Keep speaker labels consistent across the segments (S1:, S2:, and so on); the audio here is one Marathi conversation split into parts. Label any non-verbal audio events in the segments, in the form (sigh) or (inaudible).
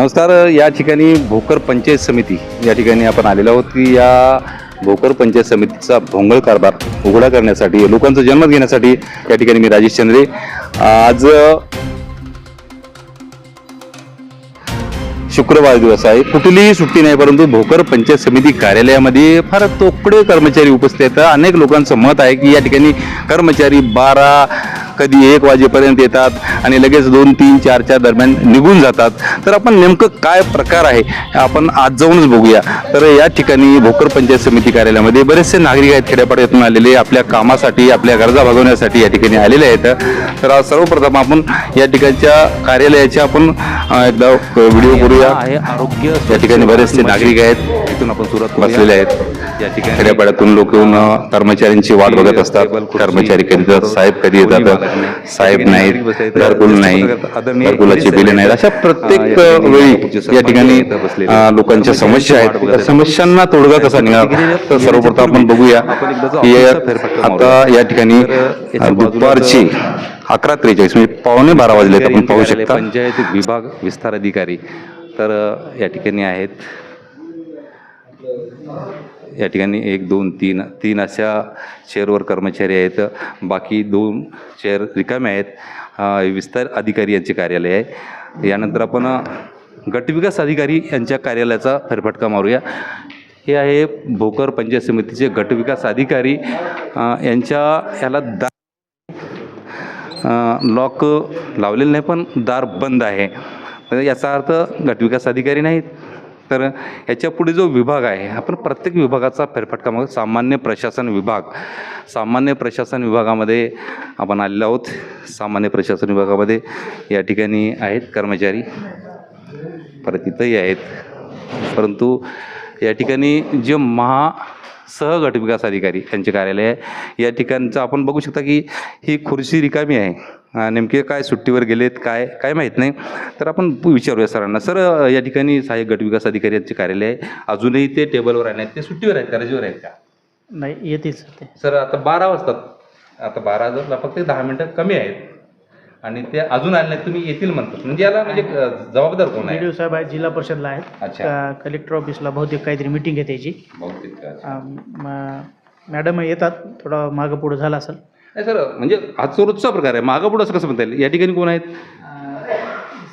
S1: नमस्कार या ठिकाणी भोकर पंचायत समिती या ठिकाणी आपण आलेलो आहोत की या भोकर पंचायत समितीचा भोंगळ कारभार उघडा करण्यासाठी लोकांचा जन्म घेण्यासाठी या ठिकाणी मी राजेश चंद्रे. आज शुक्रवार दिवस आहे. कुठलीही सुट्टी नाही परंतु भोकर पंचायत समिती कार्यालयामध्ये फार तोकडे कर्मचारी उपस्थित आहेत. अनेक लोकांचं मत आहे की या ठिकाणी कर्मचारी बारा कधी एक वाजेपर्यंत येतात आणि लगेच दोन तीन चारच्या दरम्यान निघून जातात. तर आपण नेमकं काय प्रकार आहे आपण आज जाऊनच बघूया. तर या ठिकाणी भोकर पंचायत समिती कार्यालयामध्ये बरेचसे नागरिक आहेत खेड्यापाड्यातून आलेले आपल्या कामासाठी आपल्या गरजा भागवण्यासाठी या ठिकाणी आलेले आहेत. तर आज सर्वप्रथम आपण या ठिकाणच्या कार्यालयाच्या आपण एकदा व्हिडिओ करूया.
S2: आरोग्य
S1: या ठिकाणी बरेचसे नागरिक आहेत. इथून आपण सुरत बसलेले आहेत. खेड्यापाड्यातून लोक येऊन कर्मचाऱ्यांची वाट बघत असतात. कर्मचारी कधी येतात साहेब कधी येतात? साहेब नाहीत घरकुल नाही घरकुलाची बिले नाहीत. अशा प्रत्येक वेळी या ठिकाणी लोकांच्या समस्या आहेत. त्या समस्यांना तोडगा कसा निघाला? तर सर्वप्रथम आपण बघूया की आता या ठिकाणी दुपारची अकरा त्रेचाळीस म्हणजे पावणे बारा वाजलेत आपण पाहू शकता.
S2: पंचायत विभाग विस्तार अधिकारी तर या ठिकाणी आहेत. या ठिकाणी एक दोन तीन तीन अशा चेअरवर कर्मचारी आहेत. बाकी दोन चेअर रिकामे आहेत. विस्तार अधिकारी यांचे कार्यालय आहे. यानंतर आपण गटविकास अधिकारी यांच्या कार्यालयाचा फेरफटका मारूया. हे आहे भोकर पंचायत समितीचे गटविकास अधिकारी. यांच्या याला दा लॉक लावलेलं नाही पण दार बंद आहे. याचा अर्थ गटविकास अधिकारी नाहीत. तर ह्याच्या पुढे जो विभाग आहे आपण प्रत्येक विभागाचा फेरफटका मग सामान्य प्रशासन विभाग. सामान्य प्रशासन विभागामध्ये आपण आलेलो आहोत. सामान्य प्रशासन विभागामध्ये या ठिकाणी आहेत कर्मचारी. परत इथंही आहेत. परंतु या ठिकाणी जे महा सहगट विकास अधिकारी यांचे कार्यालय आहे. या ठिकाणचं आपण बघू शकता की ही खुर्ची रिकामी आहे. नेमके काय सुट्टीवर गेलेत काय काय माहीत नाही. तर आपण विचारूया सरांना. सर या ठिकाणी सहाय्यक गट विकास अधिकारी यांचे कार्यालय आहे. अजूनही ते टेबलवर आहे नाहीत ते सुट्टीवर आहेत का? रजेवर आहेत का?
S3: नाही येतील सर ते.
S2: सर आता बारा वाजतात. आता बारा वाजता फक्त दहा मिनटं कमी आहेत. आणि ते अजून आले नाहीत तुम्ही येतील म्हणतात. म्हणजे याला म्हणजे अं, जबाबदार कोण आहे?
S3: साहेब आहेत जिल्हा परिषदला आहेत.
S2: अच्छा.
S3: का- कलेक्टर ऑफिसला बहुतेक काहीतरी मिटिंग आहे त्याची.
S2: बहुतेक का?
S3: अं, म- मॅडम येतात थोडा मागं पुढं झाला असेल.
S2: नाही सर म्हणजे हा रोजचा प्रकार आहे. मागं पुढं असं कसं म्हणता येईल? या ठिकाणी कोण आहेत?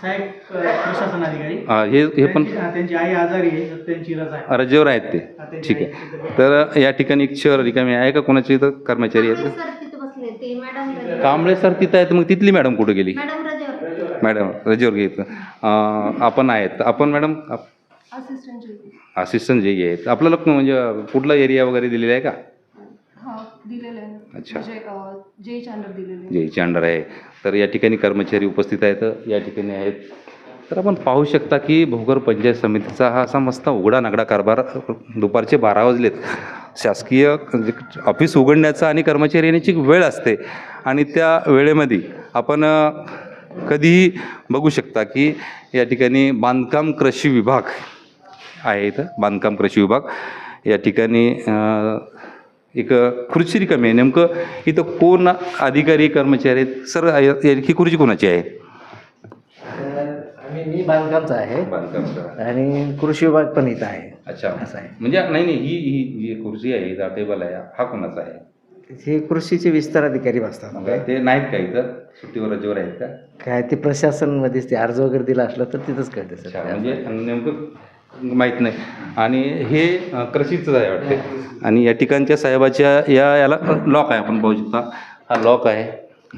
S3: साहेब प्रशासन अधिकारी.
S2: अं, हे हे पण
S3: त्यांची- त्यांची आई आजारी आहे तर त्यांची रजा आहे.
S2: रजेवर आहेत ते. ठीक आहे. तर या ठिकाणी एक शहर रिकामी आहे. का कोणाचे इथं? कर्मचारी आहेत
S4: सर तिथे बसले ते मॅडम रजेवर.
S2: कांबळे सर तिथं आहेत. मग तिथली मॅडम कुठं गेली?
S4: मॅडम रजेवर.
S2: मॅडम रजेवर घेत आपण आहेत. आपण मॅडम
S4: असिस्टंट
S2: असिस्टंट जे आहेत. आपल्याला म्हणजे कुठला एरिया वगैरे दिलेला आहे का?
S4: हा दिलेलं आहे.
S2: अच्छा.
S4: म्हणजे जे चांडर दिलेले आहे.
S2: जे अंडर आहे. तर या ठिकाणी कर्मचारी उपस्थित आहेत या ठिकाणी आहेत. तर आपण पाहू शकता की भोगर पंचायत समितीचा हा असा मस्त उघडा नगडा कारभार दुपारचे बारा वाजलेत. शासकीय म्हणजे ऑफिस उघडण्याचा आणि कर्मचारी येण्याची वेळ असते. आणि त्या वेळेमध्ये आपण कधीही बघू शकता की या ठिकाणी बांधकाम कृषी विभाग आहे इथं. बांधकाम कृषी विभाग. या ठिकाणी एक खुर्ची रिकामी आहे नेमकं इथं कोण अधिकारी कर्मचारी आहेत? सर ही खुर्ची कोणाची आहे?
S5: मी बांधकामचा आहे.
S2: बांधकामचा.
S5: आणि कृषी विभाग पण इथं आहे.
S2: अच्छा.
S5: असं आहे.
S2: म्हणजे नाही नाही ही ही जी खुर्ची आहे हिचा टेबल आहे हा कोणाचा आहे?
S5: हे कृषीचे विस्तार अधिकारी बसतात.
S2: ते नाहीत का इथं? सुट्टीवर रजेवर आहेत का?
S5: काय ते प्रशासनमध्येच ते अर्ज वगैरे दिला असला तर तिथंच कळते सर.
S2: म्हणजे नेमकं माहीत नाही. आणि हे कृषीचंच आहे वाटते. आणि या ठिकाणच्या साहेबाच्या या याला लॉक आहे आपण पाहू शकता. हा लॉक आहे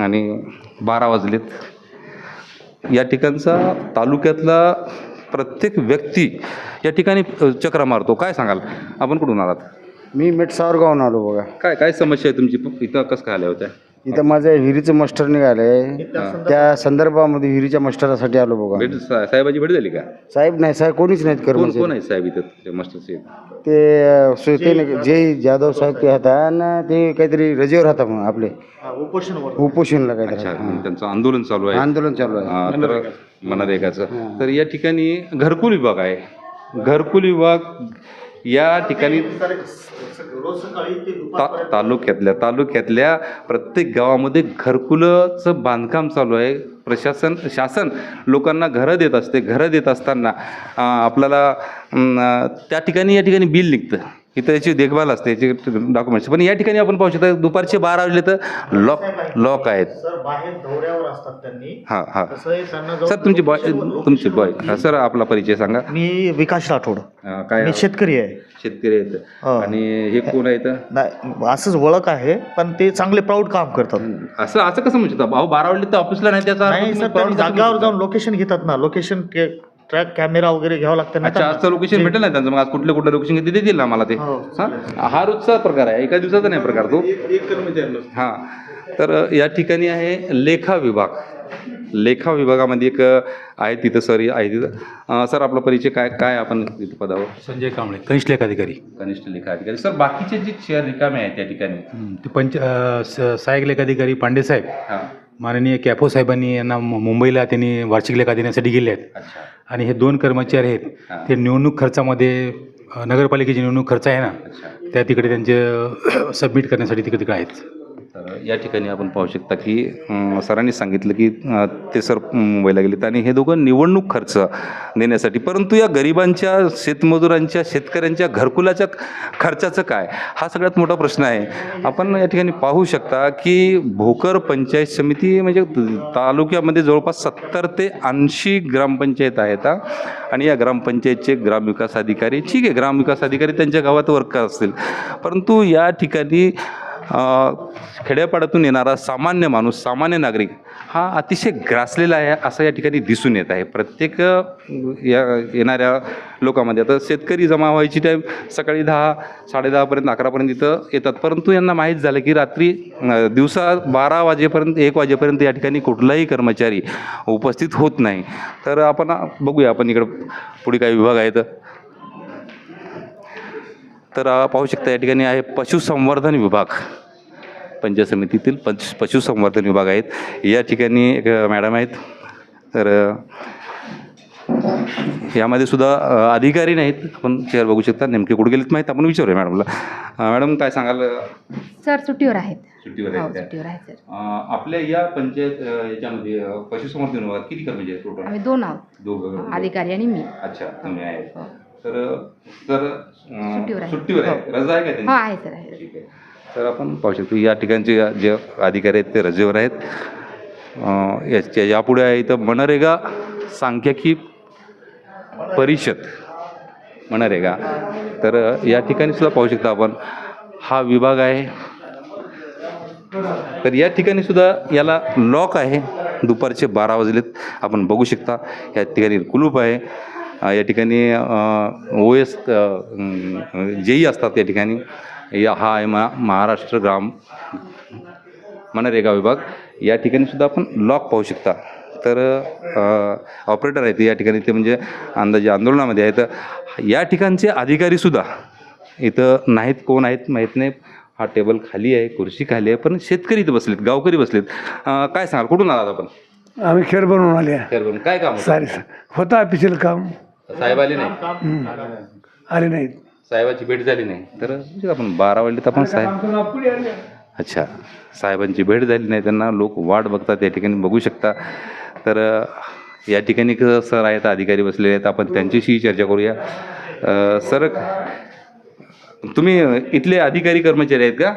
S2: आणि बारा वाजलेत. या ठिकाणचा तालुक्यातला प्रत्येक व्यक्ती या ठिकाणी चक्रा मारतो. काय सांगाल? आपण कुठून आलात?
S6: मी मेटसावर गावून आलो बघा.
S2: काय काय समस्या आहे तुमची? इथं कसं काय आल्या होत्या?
S6: इथं माझं विहिरीचं मास्टर निघालंय त्या संदर्भामध्ये विहिरीच्या मास्टरासाठी आलो बघा.
S2: भेट सा- साहेबाची भेट झाली का?
S6: साहेब नाही साहेब कोणीच नाहीत
S2: कोण आहे साहेब इथं ते मास्टरचे
S6: ते अं, सो- ते नाही जय जाधव साहेब ते होता आणि ते काहीतरी रजेवर होता मग आपले. उपोषणला काहीतरी
S2: अच्छा
S6: हा.
S2: म्हणजे त्यांचं आंदोलन चालू आहे.
S6: आंदोलन चालू आहे.
S2: हा, तर मनरेगाचं. तर या ठिकाणी घरकुल विभाग आहे. घरकुल विभाग या ठिकाणी ता तालुक्यातल्या तालुक्यातल्या प्रत्येक गावामध्ये घरकुलचं बांधकाम चालू आहे. प्रशासन शासन लोकांना घरं देत असते. घरं देत असताना आपल्याला त्या ठिकाणी या ठिकाणी बिल निघतं. इथं याची देखभाल असते याची डॉक्युमेंट्स पण या ठिकाणी आपण पाहू शकता दुपारचे बारा वाजले तर लॉक लॉक आहेत.
S3: सर बाहेर दौऱ्यावर असतात त्यांनी.
S2: हां हां. सर तुमची बॉय तुमची बॉय सर आपला परिचय सांगा.
S3: मी विकास राठोड.
S2: अं, काय
S3: मी शेतकरी आहे.
S2: शेतकरी आहेत
S3: हो.
S2: आणि हे कोण आहेत
S3: नाही असंच ओळख आहे पण ते चांगले प्राऊड काम करतात.
S2: असं असं कसं म्हणू शकता? बारा वाजले तर ऑफिसला नाही त्याचा अर्थ
S3: नाही
S2: तुम्ही
S3: सर त्यांनी
S2: proud कसं
S3: जागेवर जाऊन लोकेशन घेतात ना. लोकेशन ट्रॅक कॅमेरा वगैरे घ्यावं लागतं?
S2: अच्छा आजचं लोकेशन भेटेल ना त्यांचं? मग आज कुठले कुठले लोकेशन घेते देतील ना मला ते?
S3: हो.
S2: हा? हा रोजचा प्रकार आहे. एका दिवसाचा नाही प्रकार तो. हां. तर या ठिकाणी आहे लेखा विभाग. लेखा विभागामध्ये एक आहे तिथं सर आहे तिथं. अ, सर आपला परिचय काय काय आपण तिथं पदावर?
S7: संजय कांबळे कनिष्ठ लेख अधिकारी.
S2: कनिष्ठ लेखा अधिकारी. सर बाकीचे जे चेअर रिकामे आहेत त्या ठिकाणी?
S7: हं, ते पंच अ, स- सहाय्यक लेख अधिकारी पांडे साहेब.
S2: हां.
S7: माननीय कॅफो साहेबांनी यांना मुंबईला त्यांनी वार्षिक लेखा देण्यासाठी गेले आहेत. आणि हे दोन कर्मचारी आहेत. ते निवडणूक खर्चामध्ये नगरपालिकेची निवडणूक खर्च आहे ना त्या तिकडे त्यांचे (clears throat) सबमिट करण्यासाठी तिकडे तिकडे आहेत.
S2: तर या ठिकाणी आपण पाहू शकता की सरांनी सांगितलं की ते सर मुंबईला गेलेत आणि हे दोघं निवडणूक खर्च देण्यासाठी. परंतु या गरिबांच्या शेतमजुरांच्या शेतकऱ्यांच्या घरकुलाच्या खर्चाचं काय? हा सगळ्यात मोठा प्रश्न आहे. आपण या ठिकाणी पाहू शकता की भोकर पंचायत समिती म्हणजे तालुक्यामध्ये जवळपास सत्तर ते ऐंशी ग्रामपंचायत आहेत आणि या ग्रामपंचायतचे ग्रामविकास अधिकारी ठीक आहे ग्रामविकास अधिकारी त्यांच्या गावात वर्क असतील. परंतु या ठिकाणी खेड्यापाड्यातून येणारा सामान्य माणूस सामान्य नागरिक हा अतिशय ग्रासलेला आहे असं या ठिकाणी दिसून येत आहे. प्रत्येक या येणाऱ्या लोकांमध्ये. आता शेतकरी जमा व्हायची टाईम सकाळी दहा साडेदहापर्यंत अकरापर्यंत इथं येतात. परंतु यांना माहीत झालं की रात्री दिवसा बारा वाजेपर्यंत एक वाजेपर्यंत या ठिकाणी कुठलाही कर्मचारी उपस्थित होत नाही. तर आपण बघूया आपण इकडं पुढे काही विभाग आहेत. तर पाहू शकता या ठिकाणी आहे पशुसंवर्धन विभाग. पंचायत समितीतील पशु पशुसंवर्धन विभाग आहेत. या ठिकाणी एक मॅडम आहेत. तर यामध्ये सुद्धा अधिकारी नाहीत आपण चेअर बघू शकता. नेमके कुठे गेलेत माहीत आपण विचारूया मॅडमला. मॅडम काय सांगाल?
S4: सर सुट्टीवर आहेत.
S2: सुट्टीवर
S4: हो आहेत
S2: अ, आपल्या या पंचायत याच्यामध्ये पशुसंवर्धन विभागात किती कर्मचारी आहेत टोटल
S4: दोन आहोत.
S2: दोघं.
S4: अधिकारी आणि मी.
S2: अच्छा तुम्ही आहेत. तर तर अ,
S4: सुट्टीवर आहे.
S2: सुट्टीवर आहे.
S4: हो.
S2: रजा आहे का त्यांची?
S4: हो आहे सर आहे
S2: ठीक आहे. तर आपण पाहू शकतो या ठिकाणचे या- जे अधिकारी आहेत ते रजेवर आहेत. अं, याच्या यापुढे आहे इथं मनरेगा सांख्यिकी परिषद. मनरेगा. तर या ठिकाणी सुद्धा पाहू शकता आपण हा विभाग आहे. तर या ठिकाणी सुद्धा याला लॉक आहे. दुपारचे बारा वाजलेत. आपण बघू शकता या ठिकाणी कुलूप आहे. या ठिकाणी ओ एस जेई असतात या ठिकाणी. या हा आहे मा महाराष्ट्र ग्राम मनरेगा विभाग. या ठिकाणी सुद्धा आपण लॉक पाहू शकता. तर ऑपरेटर आहेत या ठिकाणी ते म्हणजे अंदाजे आंदोलनामध्ये आहेत. या ठिकाणचे अधिकारीसुद्धा इथं नाहीत कोण आहेत माहीत नाही. हा टेबल खाली आहे खुर्ची खाली आहे पण शेतकरी इथं बसलेत गावकरी बसलेत. काय सांगाल कुठून आलात आपण?
S8: आम्ही खेळ बनवून आले
S2: खेरबरून. काय काम?
S8: सारे होतं ऑफिशियल काम.
S2: साहेब आले नाही.
S8: आले नाहीत.
S2: साहेबाची भेट झाली नाही. तर म्हणजे आपण बारा वाजले तर आपण साहेब अच्छा. साहेबांची भेट झाली नाही त्यांना लोक वाट बघतात या ठिकाणी बघू शकता. तर या ठिकाणी कसं सर आहेत अधिकारी बसलेले आहेत. आपण त्यांच्याशी चर्चा करूया. सर तुम्ही इथले अधिकारी कर्मचारी आहेत का?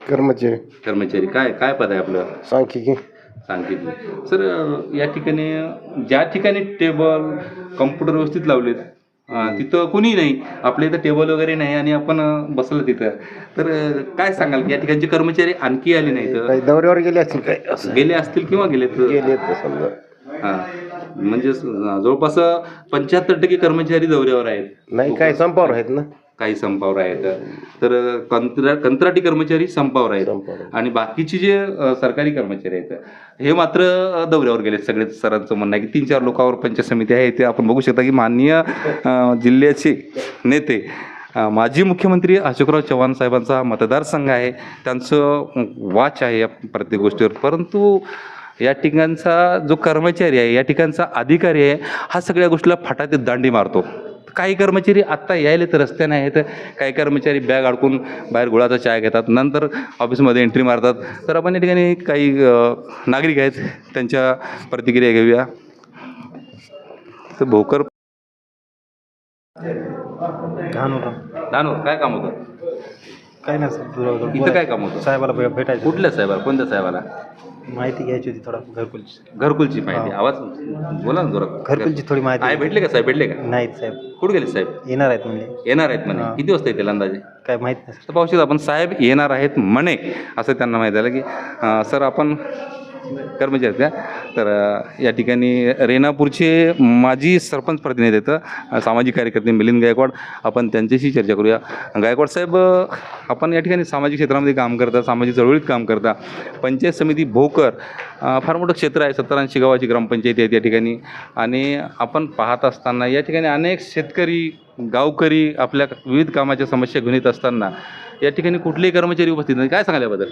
S6: कर्मचारी.
S2: कर्मचारी. काय काय पद आहे आपलं?
S6: सांख्यिकी.
S2: सांगितलं. सर या ठिकाणी ज्या ठिकाणी टेबल कम्प्युटर व्यवस्थित लावलेत तिथं कुणी नाही. आपल्या इथं टेबल वगैरे नाही आणि आपण बसलो तिथं. तर काय सांगाल की या ठिकाणचे कर्मचारी आणखी आले नाही
S6: काही दौऱ्यावर गेले असतील काय
S2: गेले असतील किंवा गेलेत?
S6: गेले समजा.
S2: हां. म्हणजे जवळपास पंच्याहत्तर टक्के कर्मचारी दौऱ्यावर आहेत.
S6: नाही काय संपावर आहेत ना.
S2: काही संपावर आहेत. तर कंत्रा कंत्राटी कर्मचारी संपावर आहेत. आणि बाकीचे जे सरकारी कर्मचारी आहेत हे मात्र दौऱ्यावर गेले सगळे सरांचं म्हणणं आहे की तीन चार लोकांवर पंचायत समिती आहे. ते आपण बघू शकता की माननीय जिल्ह्याचे नेते माजी मुख्यमंत्री अशोकराव चव्हाण साहेबांचा मतदारसंघ आहे. त्यांचं वाच आहे या प्रत्येक गोष्टीवर. परंतु या ठिकाणचा जो कर्मचारी आहे या ठिकाणचा अधिकारी आहे हा सगळ्या गोष्टीला फटाते दांडी मारतो. काही कर्मचारी आत्ता यायले तर रस्त्याने आहेत. काही कर्मचारी बॅग अडकून बाहेर गुळाचा चहा घेतात. नंतर ऑफिसमध्ये एंट्री मारतात. तर आपण या ठिकाणी काही नागरिक आहेत. त्यांच्या प्रतिक्रिया घेऊया. तर भोकर काय काम होतं?
S9: काय नाही
S2: इथं काय काम होतं?
S9: साहेबाला भेटायचं.
S2: कुठल्या साहेबाला? कोणत्या साहेबाला?
S9: माहिती घ्यायची होती थोडा. घरकुलची.
S2: घरकुलची माहिती. आवाज बोला ना जोरात.
S9: घरकुलची थोडी माहिती.
S2: आहे भेटले का साहेब? भेटले का?
S9: नाहीत साहेब.
S2: कुठे गेले साहेब?
S9: येणार आहेत म्हणजे
S2: येणार आहेत म्हणे. किती वाजता येतील अंदाजे?
S9: काय माहीत नाही
S2: तर पाहू शकतो आपण साहेब येणार आहेत म्हणे असं त्यांना माहीत झालं की अं, सर आपण कर्मचारी आहेत तर या ठिकाणी रेणापूरचे माजी सरपंच प्रतिनिधी आहेत सामाजिक कार्यकर्ते मिलिंद गायकवाड. आपण त्यांच्याशी चर्चा करूया. गायकवाड साहेब आपण या ठिकाणी सामाजिक क्षेत्रामध्ये काम करता सामाजिक चळवळीत काम करता. पंचायत समिती भोकर फार मोठं क्षेत्र आहे सत्तरऐंशी गावाची ग्रामपंचायती आहेत या ठिकाणी. आणि आपण पाहत असताना या ठिकाणी अनेक शेतकरी गावकरी आपल्या विविध कामाच्या समस्या घेऊन येत असताना या ठिकाणी कुठलेही कर्मचारी उपस्थित नाही काय सांगाल याबद्दल?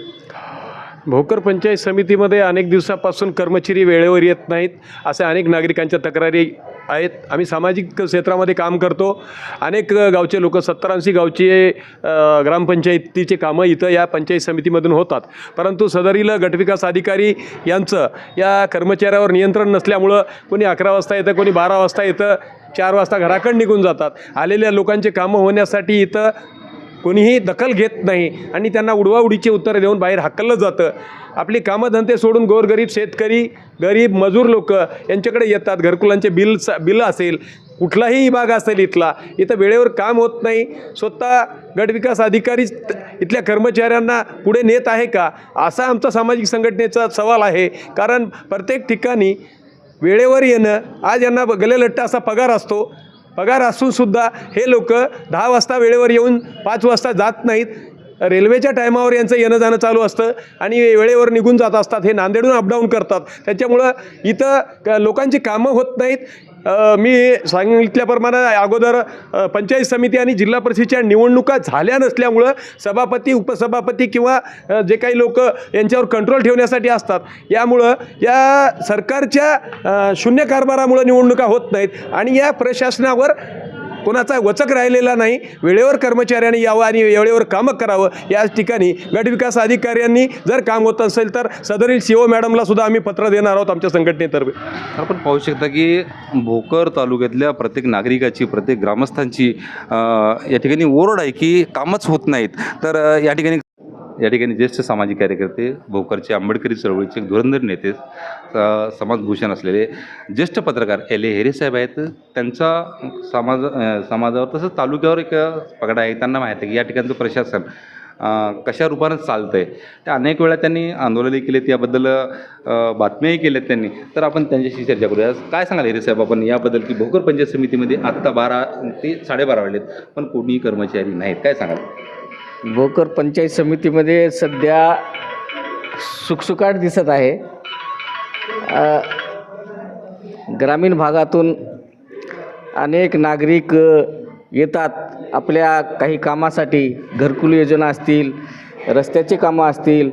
S10: भोकर पंचायत समितीमध्ये अनेक दिवसापासून कर्मचारी वेळेवर येत नाहीत अशा अनेक नागरिकांच्या तक्रारी आहेत. आम्ही सामाजिक क्षेत्रामध्ये काम करतो. अनेक गावचे लोक सत्तरऐंशी गावचे ग्रामपंचायतीचे कामं इथं या पंचायत समितीमधून होतात. परंतु सदरील गटविकास अधिकारी यांचं या कर्मचाऱ्यावर नियंत्रण नसल्यामुळं कोणी अकरा वाजता येतं कोणी बारा वाजता येतं चार वाजता घराकडे निघून जातात. आलेल्या लोकांचे कामं होण्यासाठी इथं कोणीही दखल घेत नाही आणि त्यांना उडवाउडीची उत्तरं देऊन बाहेर हाकललं जातं. आपली कामधंदे सोडून गोरगरीब शेतकरी गरीब मजूर लोक यांच्याकडे येतात. घरकुलांचे बिल बिल असेल कुठलाही विभाग असेल इथला इथं वेळेवर काम होत नाही. स्वतः गटविकास अधिकारी इथल्या कर्मचाऱ्यांना पुढे नेत आहे का? असा आमचा सामाजिक संघटनेचा सवाल आहे. कारण प्रत्येक ठिकाणी वेळेवर येणं आज यांना गलेलट्टा असा पगार असतो. पगार असूनसुद्धा हे लोक दहा वाजता वेळेवर येऊन पाच वाजता जात नाहीत. रेल्वेच्या टायमावर यांचं येणं जाणं चालू असतं आणि वेळेवर निघून जात असतात. हे नांदेडून अपडाऊन करतात. त्याच्यामुळं इथं क- लोकांची कामं होत नाहीत. मी सांगितल्याप्रमाणे अगोदर पंचायत समिती आणि जिल्हा परिषदेच्या निवडणुका झाल्या नसल्यामुळं सभापती उपसभापती किंवा जे काही लोक यांच्यावर कंट्रोल ठेवण्यासाठी असतात. यामुळं या सरकारच्या शून्य कारभारामुळं निवडणुका होत नाहीत आणि या प्रशासनावर कोणाचा वचक राहिलेला नाही. वेळेवर कर्मचाऱ्यांनी यावं आणि वेळेवर कामं करावं. या ठिकाणी गटविकास अधिकाऱ्यांनी जर काम होत असेल तर सदरील सी ओ मॅडमला सुद्धा आम्ही पत्र देणार आहोत आमच्या संघटनेतर्फे.
S2: आपण पाहू शकता की भोकर तालुक्यातल्या प्रत्येक नागरिकाची प्रत्येक ग्रामस्थांची या ठिकाणी ओरड आहे की कामच होत नाहीत. तर या ठिकाणी या ठिकाणी ज्येष्ठ सामाजिक कार्यकर्ते भोकरचे आंबेडकरी चळवळीचे धुरंधर नेते समाजभूषण असलेले ज्येष्ठ पत्रकार एल ए हेरे साहेब आहेत. त्यांचा समाज समाजावर तसंच तालुक्यावर एक पगडा आहे. त्यांना माहीत आहे की या ठिकाणचं प्रशासन कशा रूपानं चालतं आहे त्या अनेक वेळा त्यांनी आंदोलनही केलेत. याबद्दल बातम्याही केल्यात त्यांनी. तर आपण त्यांच्याशी चर्चा करूया. काय सांगाल हिरे साहेब आपण याबद्दल? की भोकर पंचायत समितीमध्ये आत्ता बारा ते साडेबारा वाजलेत पण कोणीही कर्मचारी नाहीत. काय सांगाल?
S5: भोकर पंचायत समितीमध्ये सध्या सुखसुकाट दिसत आहे. ग्रामीण भागातून अनेक नागरिक येतात आपल्या काही कामासाठी. घरकुल योजना असतील रस्त्याची कामं असतील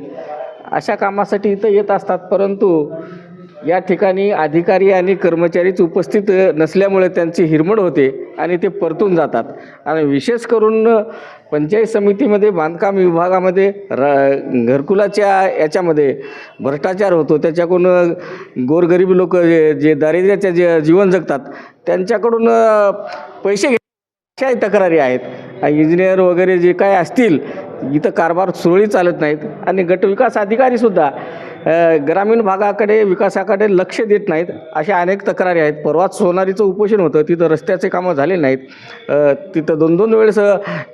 S5: अशा कामासाठी इथं येत असतात. परंतु या ठिकाणी अधिकारी आणि कर्मचारीच उपस्थित नसल्यामुळे त्यांची हिरमड होते आणि ते परतून जातात. आणि विशेष करून पंचायत समितीमध्ये बांधकाम विभागामध्ये र घरकुलाच्या याच्यामध्ये भ्रष्टाचार होतो. त्याच्याकडून गोरगरीब लोक जे जे दारिद्र्याचे जे जीवन जगतात त्यांच्याकडून पैसे घे अशाही तक्रारी आहेत. इंजिनियर वगैरे जे काय असतील इथं कारभार सुरळीत चालत नाहीत. आणि गटविकास अधिकारीसुद्धा ग्रामीण भागाकडे विकासाकडे लक्ष देत नाहीत. अशा अनेक तक्रारी आहेत. परवाच सोनारीचं उपोषण होतं. तिथं रस्त्याचे कामं झाले नाहीत. तिथं दोन दोन वेळेस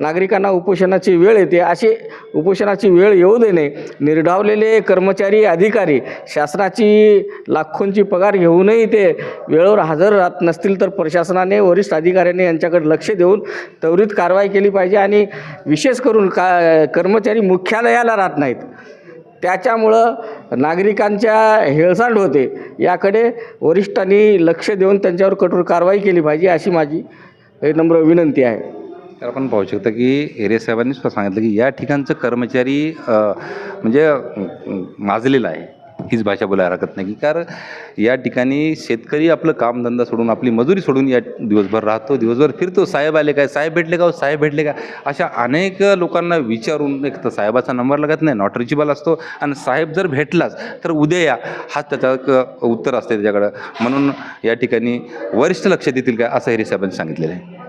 S5: नागरिकांना उपोषणाची वेळ येते. अशी उपोषणाची वेळ येऊ देणे निर्डावलेले कर्मचारी अधिकारी शासनाची लाखोंची पगार घेऊनही ते वेळेवर हजर राहत नसतील तर प्रशासनाने वरिष्ठ अधिकाऱ्यांनी यांच्याकडे लक्ष देऊन त्वरित कारवाई केली पाहिजे. आणि विशेष करून का कर्मचारी मुख्यालयाला राहत नाहीत. त्याच्यामुळं नागरिकांच्या हेळसांड होते. याकडे वरिष्ठांनी लक्ष देऊन त्यांच्यावर कठोर कारवाई केली पाहिजे अशी माझी हे नम्र विनंती आहे.
S2: तर आपण पाहू शकता की एरे साहेबांनी सुद्धा सांगितलं की या ठिकाणचं कर्मचारी म्हणजे माजलेलं माजलेला आहे. हीच भाषा बोलायला हरकत नाही. की कारण या ठिकाणी शेतकरी आपलं कामधंदा सोडून आपली मजुरी सोडून या दिवसभर राहतो दिवसभर फिरतो. साहेब आले काय? साहेब भेटले का हो? साहेब भेटले का? अशा अनेक लोकांना विचारून एक तर साहेबाचा नंबर लागत नाही नॉट रिचेबल असतो. आणि साहेब जर भेटलाच तर उद्या या. हाच त्याचा एक उत्तर असते त्याच्याकडं. म्हणून या ठिकाणी वरिष्ठ लक्ष देतील काय असं हिरे साहेबांनी सांगितलेलं आहे.